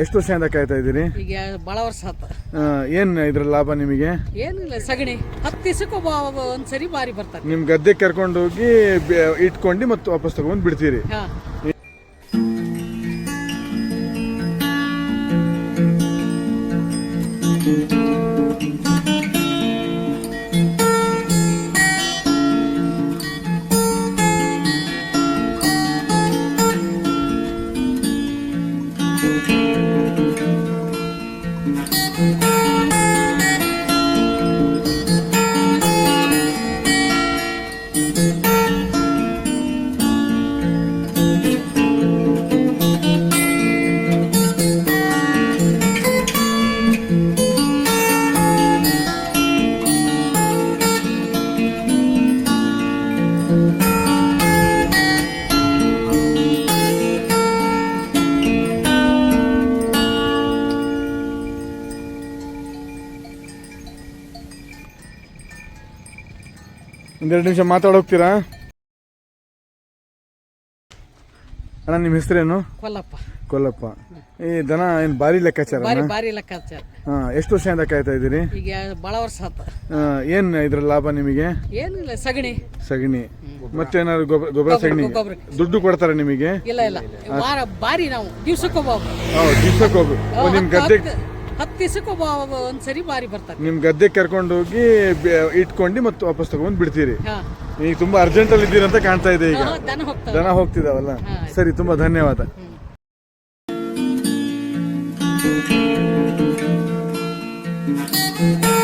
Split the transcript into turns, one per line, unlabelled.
ಎಷ್ಟು ವರ್ಷದಿಂದ ಕಾಯ್ತಾ ಇದ್ದೀರಿ?
ಈಗ ಭಾಳ ವರ್ಷ ಆತ.
ಏನ್ ಇದ್ರ ಲಾಭ ನಿಮಗೆ?
ಏನಿಲ್ಲ ಸಗಣಿ. ಹತ್ತು ದಿವಸಕ್ಕೆ ಒಬ್ಬ ಒಂದ್ಸರಿ ಬಾರಿ ಬರ್ತಾರೆ
ನಿಮ್ ಗದ್ದೆ ಕರ್ಕೊಂಡು ಹೋಗಿ ಬೆ- ಇಟ್ಕೊಂಡು ಮತ್ತೆ ವಾಪಸ್ ತಗೊಂಡ್ ಬಿಡ್ತೀರಿ.
ಹಾ.
ಒಂದೆರಡು ನಿಮಿಷ ಮಾತಾಡೋಗ್ತೀರಾ ಅಣ್ಣ ನಿಮ್ಮ ಹೆಸರೇನು?
ಕೊಲ್ಲಪ್ಪ.
ಕೊಲ್ಲಪ್ಪ. ಈ ದನ ಏನ್ ಭಾರಿ ಲೆಕ್ಕಾಚಾರ
ಬಾರಿ ಬಾರಿ ಲೆಕ್ಕಾಚಾರ.
ಎಷ್ಟು ವರ್ಷದಿಂದ ಕಾಯ್ತಾ ಇದ್ದೀರಿ?
ಈಗ ಬಹಳ ವರ್ಷ ಆತ.
ಏನ್ ಇದ್ರ ಲಾಭ ನಿಮಗೆ?
ಏನಿಲ್ಲ ಸಗಣಿ.
ಸಗಣಿ. ಮತ್ತೇನಾದ್ರು ಗೊಬ್ಬರ ಗೊಬ್ಬರ ಸಗಣಿ. ದುಡ್ಡು ಕೊಡ್ತಾರ ನಿಮಗೆ?
ಇಲ್ಲ ಇಲ್ಲ. ವಾರ ಬಾರಿ ನಾವು. ದಿವ್ಸಕ್ಕೊಬ್ಬ
ಹೌದು ನಿಮ್ ಗದ್ದೆ
ಹತ್ತು ದಿವಸಕ್ಕೆ ಒಂದು ಸರಿ ಬಾರಿ
ಬರ್ತದೆ. ನಿಮ್ಮ ಗದ್ದೆ ಕರ್ಕೊಂಡು ಹೋಗಿ ಇಟ್ಕೊಂಡು ಮತ್ತೆ ವಾಪಸ್ ತಗೊಂಡು ಬಿಡ್ತೀರಿ. ನೀವು ತುಂಬಾ ಅರ್ಜೆಂಟ್ ಅಲ್ಲಿ ಇದ್ದೀರಿ ಅಂತ ಕಾಣ್ತಾ ಇದೆ ಈಗ.
ದನ
ಹೋಗ್ತಿದಾವಲ್ಲ? ಸರಿ ತುಂಬಾ ಧನ್ಯವಾದ.
thank you